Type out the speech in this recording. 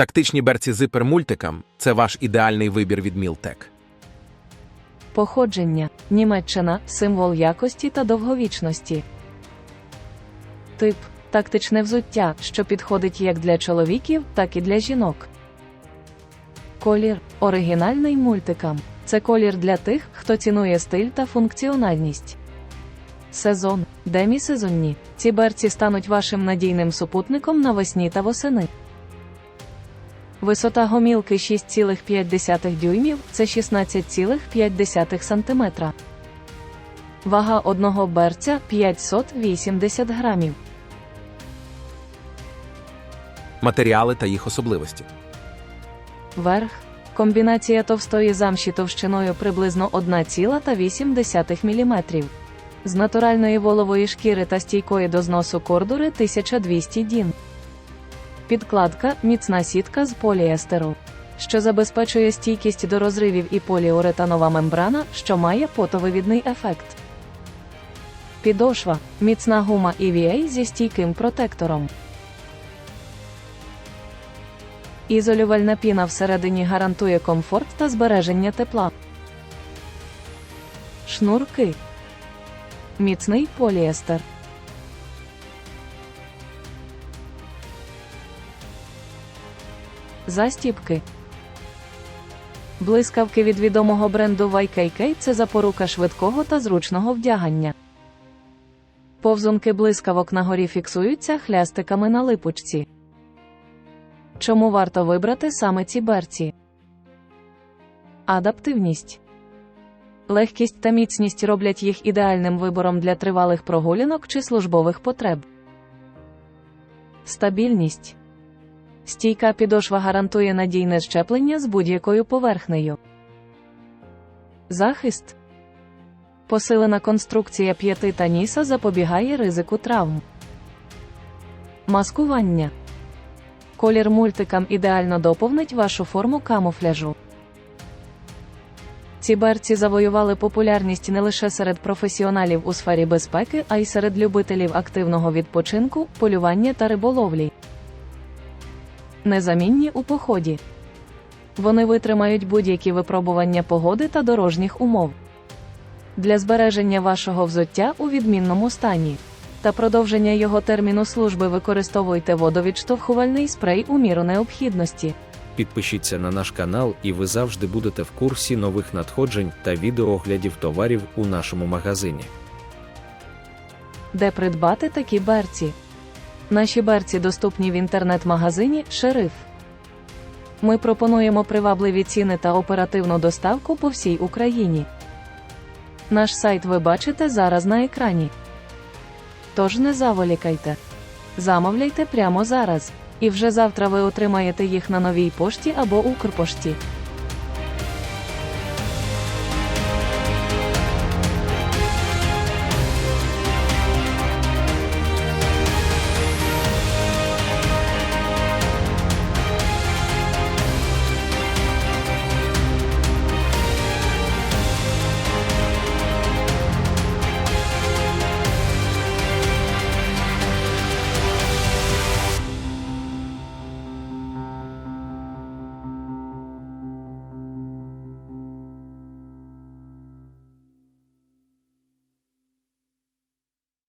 Тактичні берці зипер мультикам це ваш ідеальний вибір від Мілтек. Походження Німеччина символ якості та довговічності. Тип тактичне взуття, що підходить як для чоловіків, так і для жінок. Колір оригінальний мультикам. Це колір для тих, хто цінує стиль та функціональність. Сезон демісезонні. Ці берці стануть вашим надійним супутником навесні та восени. Висота гомілки 6,5 дюймів це 16,5 см. Вага одного берця 580 грамів. Матеріали та їх особливості. Верх комбінація товстої замші товщиною приблизно 1,8 мм. З натуральної волової шкіри та стійкої до зносу кордури 1200 дін. Підкладка міцна сітка з поліестеру, що забезпечує стійкість до розривів і поліуретанова мембрана, що має потовивідний ефект. Підошва міцна гума EVA зі стійким протектором. Ізолювальна піна всередині гарантує комфорт та збереження тепла. Шнурки. Міцний поліестер. Застібки. Блискавки від відомого бренду YKK – це запорука швидкого та зручного вдягання. Повзунки блискавок на горі фіксуються хлястиками на липучці. Чому варто вибрати саме ці берці? Адаптивність. Легкість та міцність роблять їх ідеальним вибором для тривалих прогулянок чи службових потреб. Стабільність. Стійка підошва гарантує надійне щеплення з будь-якою поверхнею. Захист. Посилена конструкція п'яти та ніса запобігає ризику травм. Маскування. Колір мультикам ідеально доповнить вашу форму камуфляжу. Ці берці завоювали популярність не лише серед професіоналів у сфері безпеки, а й серед любителів активного відпочинку, полювання та риболовлі. Незамінні у поході. Вони витримають будь-які випробування погоди та дорожніх умов. Для збереження вашого взуття у відмінному стані та продовження його терміну служби використовуйте водовідштовхувальний спрей у міру необхідності. Підпишіться на наш канал, і ви завжди будете в курсі нових надходжень та відеооглядів товарів у нашому магазині. Де придбати такі берці? Наші берці доступні в інтернет-магазині Шериф. Ми пропонуємо привабливі ціни та оперативну доставку по всій Україні. Наш сайт ви бачите зараз на екрані. Тож не заволікайте. Замовляйте прямо зараз. І вже завтра ви отримаєте їх на новій пошті або Укрпошті.